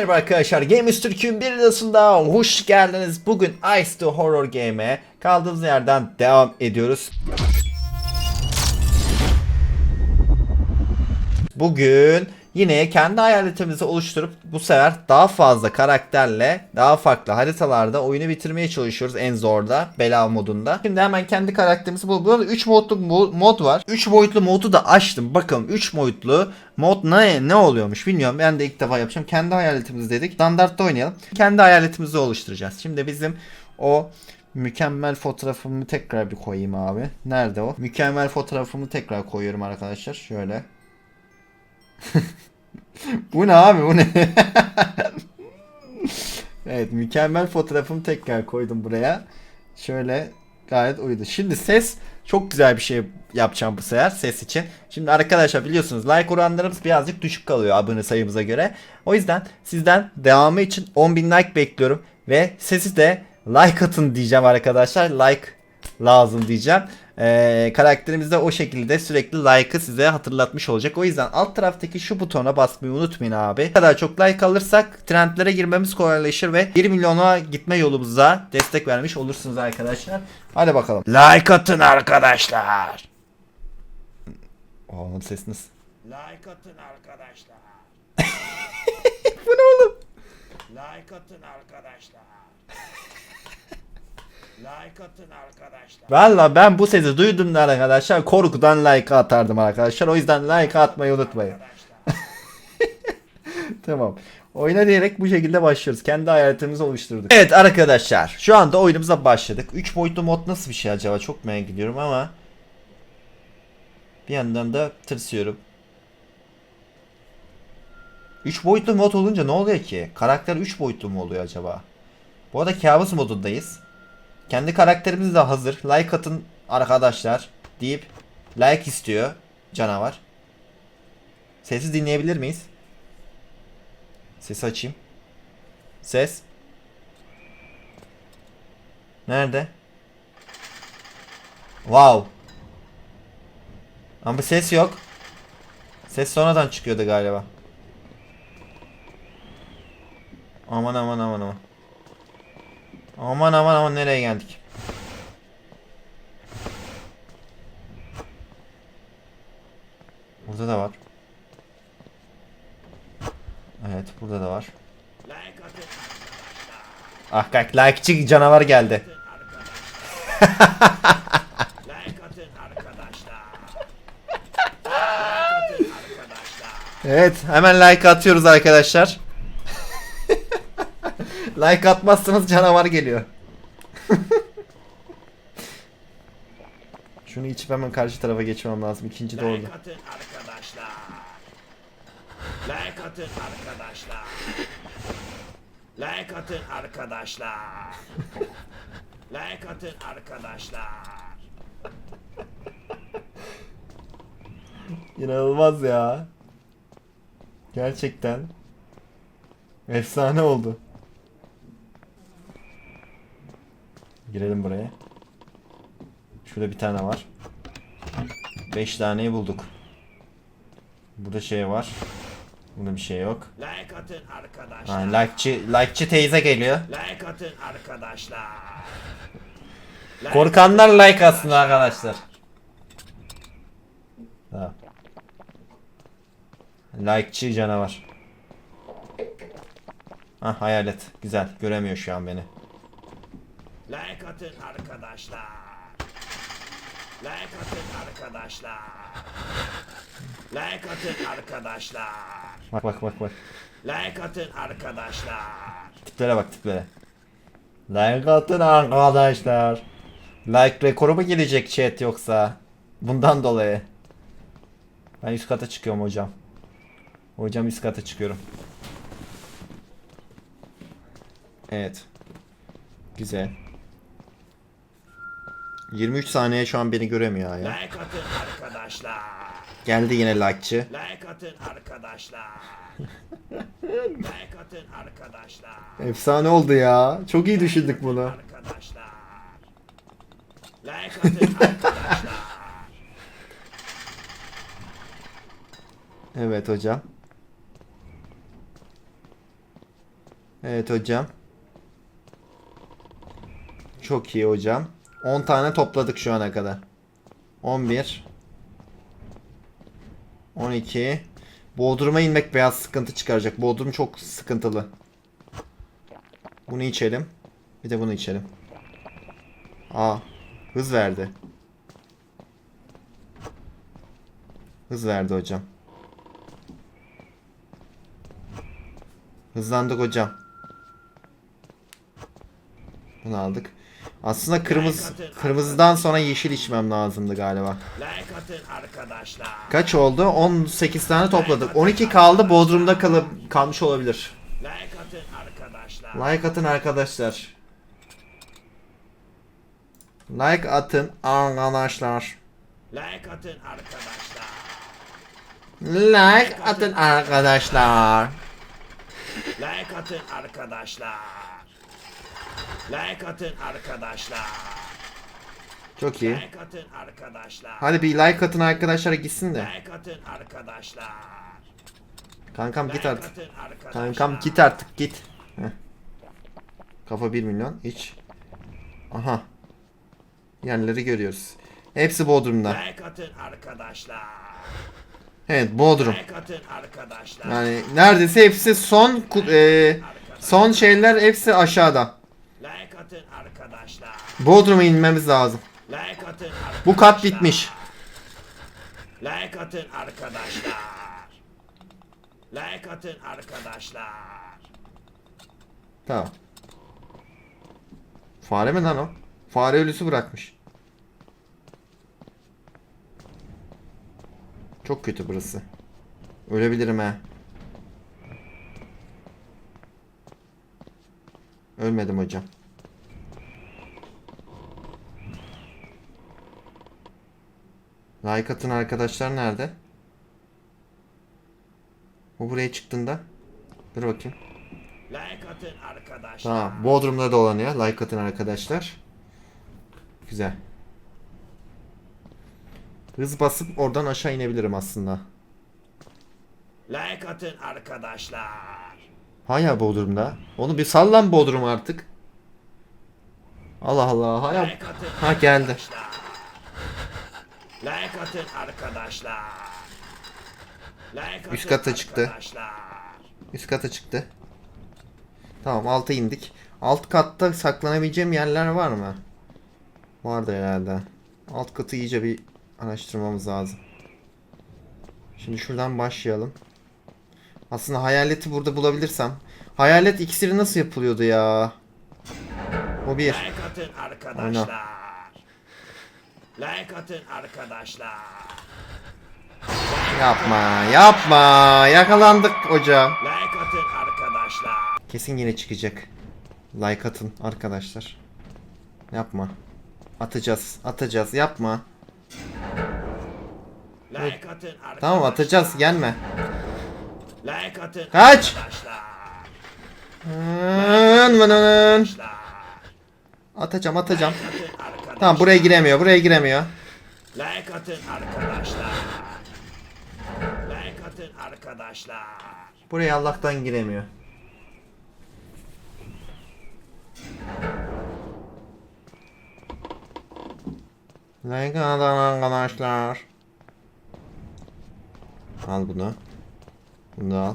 Merhaba arkadaşlar, Games Türk'ün bir videosunda hoş geldiniz. Bugün Ice the Horror Game'e kaldığımız yerden devam ediyoruz. Bugün yine kendi hayaletimizi oluşturup bu sefer daha fazla karakterle daha farklı haritalarda oyunu bitirmeye çalışıyoruz en zorda bela modunda. Şimdi hemen kendi karakterimizi bul. Burada 3 modlu mo- mod var. 3 boyutlu modu da açtım. Bakalım 3 boyutlu mod ne ne oluyormuş bilmiyorum. Ben de ilk defa yapacağım. Kendi hayaletimiz dedik. Standartta oynayalım. Kendi hayaletimizi oluşturacağız. Şimdi bizim o Mükemmel fotoğrafımı tekrar bir koyayım abi. Nerede o? Mükemmel fotoğrafımı tekrar koyuyorum arkadaşlar. Şöyle. bu ne abi bu ne? evet mükemmel fotoğrafımı tekrar koydum buraya. Şöyle gayet uydu. Şimdi ses çok güzel bir şey yapacağım bu sefer ses için. Şimdi arkadaşlar biliyorsunuz like oranlarımız birazcık düşük kalıyor abone sayımıza göre. O yüzden sizden devamı için 10.000 like bekliyorum. Ve sesi de like atın diyeceğim arkadaşlar. Like lazım diyeceğim. Ee, karakterimiz de o şekilde sürekli like'ı size hatırlatmış olacak. O yüzden alt taraftaki şu butona basmayı unutmayın abi. Ne kadar çok like alırsak trendlere girmemiz kolaylaşır ve 1 milyona gitme yolumuza destek vermiş olursunuz arkadaşlar. Hadi bakalım. Like atın arkadaşlar. Oğlum ses nasıl? Like atın arkadaşlar. Bu ne oğlum? Like atın arkadaşlar. Like atın arkadaşlar. Valla ben bu sesi duydum da arkadaşlar korkudan like atardım arkadaşlar. O yüzden like atmayı unutmayın. Tamam. Oyuna diyerek bu şekilde başlıyoruz. Kendi hayaletimizi oluşturduk. Evet arkadaşlar. Şu anda oyunumuza başladık. 3 boyutlu mod nasıl bir şey acaba? Çok merak ediyorum ama bir yandan da tırsıyorum. 3 boyutlu mod olunca ne oluyor ki? Karakter 3 boyutlu mu oluyor acaba? Bu arada kabus modundayız. Kendi karakterimiz de hazır. Like atın arkadaşlar deyip like istiyor canavar. Sesi dinleyebilir miyiz? Sesi açayım. Ses. Nerede? Wow. Ama ses yok. Ses sonradan çıkıyordu galiba. Aman aman aman aman. Aman aman aman nereye geldik? Burada da var. Evet burada da var. Ah kalk likeçi canavar geldi. Evet hemen like atıyoruz arkadaşlar. Like atmazsanız canavar geliyor. Şunu içip hemen karşı tarafa geçmem lazım. İkinci de orada. Like atın arkadaşlar. Like atın arkadaşlar. Like atın arkadaşlar. Like atın arkadaşlar. İnanılmaz ya. Gerçekten. Efsane oldu. Girelim buraya. Şurada bir tane var. 5 taneyi bulduk. Burada şey var. Burada bir şey yok. Like atın arkadaşlar. Ha, likeçi, likeçi teyze geliyor. Like atın arkadaşlar. Like Korkanlar like atsın arkadaşlar. Ha. Likeçi canavar. Ha hayalet. Güzel. Göremiyor şu an beni. Like atın arkadaşlar. Like atın arkadaşlar. Like atın arkadaşlar. Bak bak bak bak. Like atın arkadaşlar. Tiplere bak tiplere. Like atın arkadaşlar. Like rekoru mu gelecek chat yoksa? Bundan dolayı. Ben üst kata çıkıyorum hocam. Hocam üst kata çıkıyorum. Evet. Güzel. 23 saniye şu an beni göremiyor ya. Like atın arkadaşlar. Geldi yine likeçı. Like atın arkadaşlar. like atın arkadaşlar. Efsane oldu ya. Çok iyi düşündük bunu. Arkadaşlar. Like atın arkadaşlar. Evet hocam. Evet hocam. Çok iyi hocam. 10 tane topladık şu ana kadar. 11 12 Bodrum'a inmek biraz sıkıntı çıkaracak. Bodrum çok sıkıntılı. Bunu içelim. Bir de bunu içelim. Aa, hız verdi. Hız verdi hocam. Hızlandık hocam. Bunu aldık. Aslında kırmızı kırmızıdan sonra yeşil içmem lazımdı galiba. Kaç oldu? 18 tane topladık. 12 kaldı. Bodrum'da kalıp kalmış olabilir. Like atın arkadaşlar. Like atın arkadaşlar. Like atın arkadaşlar. Like atın arkadaşlar. Like atın arkadaşlar. Like atın arkadaşlar. Çok iyi. Like atın arkadaşlar. Hadi bir like atın arkadaşlar gitsin de. Like atın arkadaşlar. Kankam git Like artık. atın arkadaşlar. Kankam git artık git. Heh. Kafa 1 milyon iç. Aha. Yerleri görüyoruz. Hepsi Bodrum'da. Like atın arkadaşlar. Evet Bodrum. Like atın arkadaşlar. Yani neredeyse hepsi son e, son şeyler hepsi aşağıda. Bodrum'a inmemiz lazım. Like atın arkadaşlar. Bu kat bitmiş. Like atın arkadaşlar. Like atın arkadaşlar. Tamam. Fare mi lan o? Fare ölüsü bırakmış. Çok kötü burası. Ölebilirim ha. Ölmedim hocam. Like atın arkadaşlar nerede? Bu buraya çıktığında. Dur bakayım. Like atın arkadaşlar. Tamam. Bodrum'da dolanıyor. Like atın arkadaşlar. Güzel. Hız basıp oradan aşağı inebilirim aslında. Like atın arkadaşlar. Haya Bodrum'da. Onu bir sallan Bodrum artık. Allah Allah. Haya. Like Ha geldi. arkadaşlar. Like atın arkadaşlar. Like atın Üst kata çıktı. arkadaşlar. Üst kata çıktı. Tamam alta indik. Alt katta saklanabileceğim yerler var mı? Vardı herhalde. Alt katı iyice bir araştırmamız lazım. Şimdi şuradan başlayalım. Aslında hayaleti burada bulabilirsem. Hayalet iksiri nasıl yapılıyordu ya? O bir. Like atın arkadaşlar. Like atın arkadaşlar. Yapma, yapma. Yakalandık hocam. Like atın arkadaşlar. Kesin yine çıkacak. Like atın arkadaşlar. Yapma. Atacağız, atacağız. Yapma. Like atın arkadaşlar. Tamam atacağız. Gelme. Like atın Kaç! Arkadaşlar. Atacağım, atacağım. Like atın. Tamam buraya giremiyor, buraya giremiyor. Like atın arkadaşlar. Like atın arkadaşlar. Buraya Allah'tan giremiyor. Like atın arkadaşlar. Al bunu. Bunu al.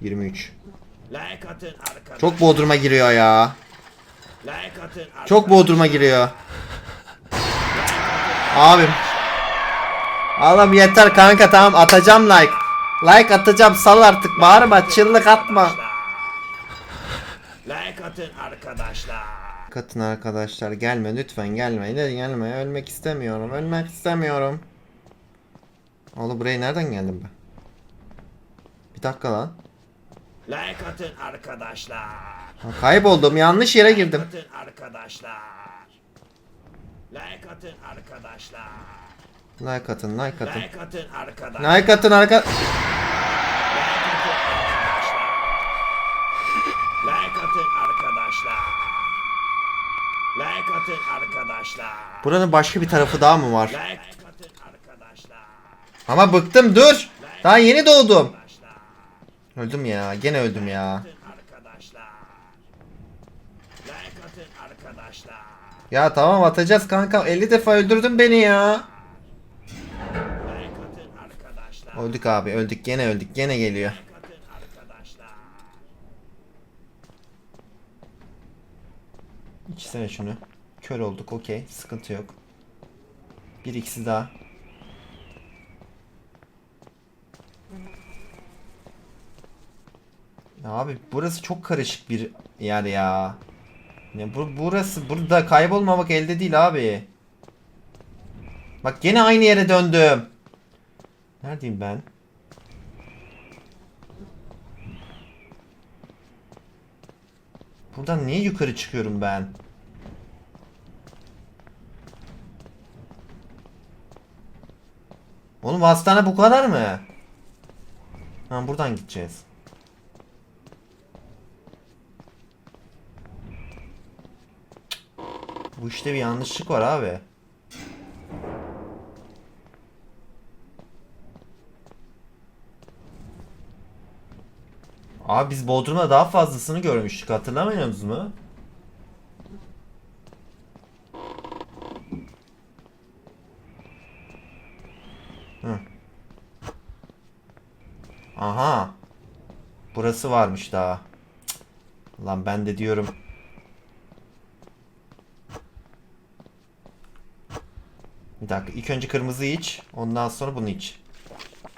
23. Like atın arkadaşlar. Çok Bodrum'a giriyor ya. Like atın arkadaşlar. Çok Bodrum'a giriyor. Abim. Oğlum yeter kanka tamam atacağım like. Like atacağım sal artık bağırma çıllık atma. Like atın arkadaşlar. Katın arkadaşlar gelme lütfen gelme ileri gelme ölmek istemiyorum ölmek istemiyorum. Oğlum buraya nereden geldim ben? Bir dakika lan. Like atın arkadaşlar. Ha, Kayboldum yanlış yere girdim. Like atın arkadaşlar. Like atın arkadaşlar. Like atın like atın. Like atın arkadaşlar. Like atın arka... Like atın arkadaşlar. Like atın arkadaşlar. Like atın arkadaşlar. Buranın başka bir tarafı daha mı var? Like atın arkadaşlar. Ama bıktım dur. Daha yeni doğdum. Öldüm ya gene öldüm ya. Atın arkadaşlar. Like atın arkadaşlar. Ya tamam atacağız kanka. 50 defa öldürdün beni ya. Öldük abi öldük gene öldük gene geliyor. İkisine şunu. Kör olduk okey sıkıntı yok. Bir ikisi daha. Ya abi burası çok karışık bir yer ya. Ya bu, burası burada kaybolmamak elde değil abi. Bak gene aynı yere döndüm. Neredeyim ben? Buradan niye yukarı çıkıyorum ben? Oğlum hastane bu kadar mı? Ha buradan gideceğiz. Bu işte bir yanlışlık var abi. Abi biz Bodrum'da daha fazlasını görmüştük hatırlamıyor musunuz mu? Hı. Aha. Burası varmış daha. Cık. Lan ben de diyorum. Dakika. ilk önce kırmızı iç. Ondan sonra bunu iç.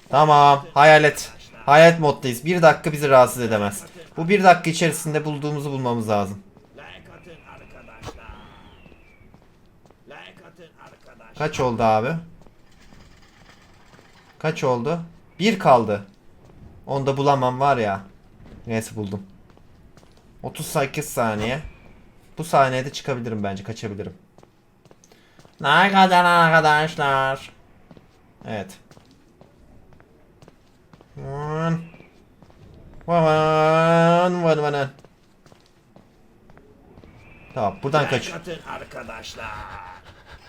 Tamam. Hayalet. Hayalet moddayız. Bir dakika bizi rahatsız edemez. Bu bir dakika içerisinde bulduğumuzu bulmamız lazım. Kaç oldu abi? Kaç oldu? Bir kaldı. Onu da bulamam var ya. Neyse buldum. 38 saniye. Bu saniyede çıkabilirim bence. Kaçabilirim. Ne kadar arkadaşlar? Evet. Vın. Vın vın vın. Tamam buradan kaç. Like arkadaşlar.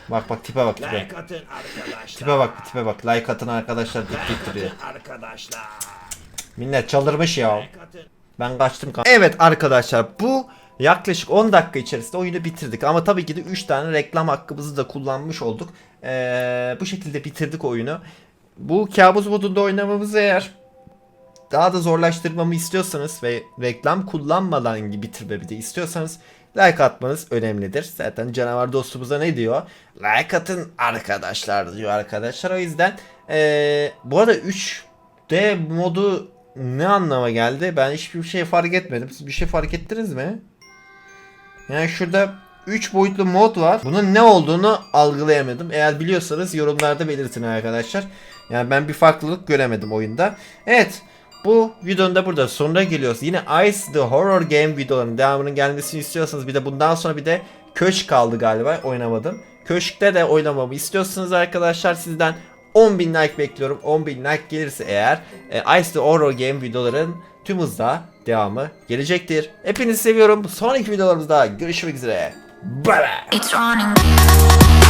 Bak bak tipe bak tipe. Like atın arkadaşlar. Tipe bak tipe bak. Like atın arkadaşlar dik dik duruyor. arkadaşlar. Millet çıldırmış ya. Like. Ben kaçtım Evet arkadaşlar bu yaklaşık 10 dakika içerisinde oyunu bitirdik. Ama tabii ki de 3 tane reklam hakkımızı da kullanmış olduk. Ee, bu şekilde bitirdik oyunu. Bu kabus modunda oynamamızı eğer daha da zorlaştırmamı istiyorsanız ve reklam kullanmadan bitirmemi de istiyorsanız like atmanız önemlidir. Zaten canavar dostumuza ne diyor? Like atın arkadaşlar diyor arkadaşlar. O yüzden ee, bu arada 3D modu ne anlama geldi? Ben hiçbir şey fark etmedim. Siz bir şey fark ettiniz mi? Yani şurada 3 boyutlu mod var. Bunun ne olduğunu algılayamadım. Eğer biliyorsanız yorumlarda belirtin arkadaşlar. Yani ben bir farklılık göremedim oyunda. Evet. Bu videonun da burada sonuna geliyoruz. Yine Ice the Horror Game videolarının devamının gelmesini istiyorsanız bir de bundan sonra bir de Köşk kaldı galiba oynamadım. Köşkte de oynamamı istiyorsanız arkadaşlar sizden 10.000 like bekliyorum. 10.000 like gelirse eğer e, Ice the Horror Game videoların tüm hızla devamı gelecektir. Hepinizi seviyorum. Sonraki videolarımızda görüşmek üzere. Bye bye.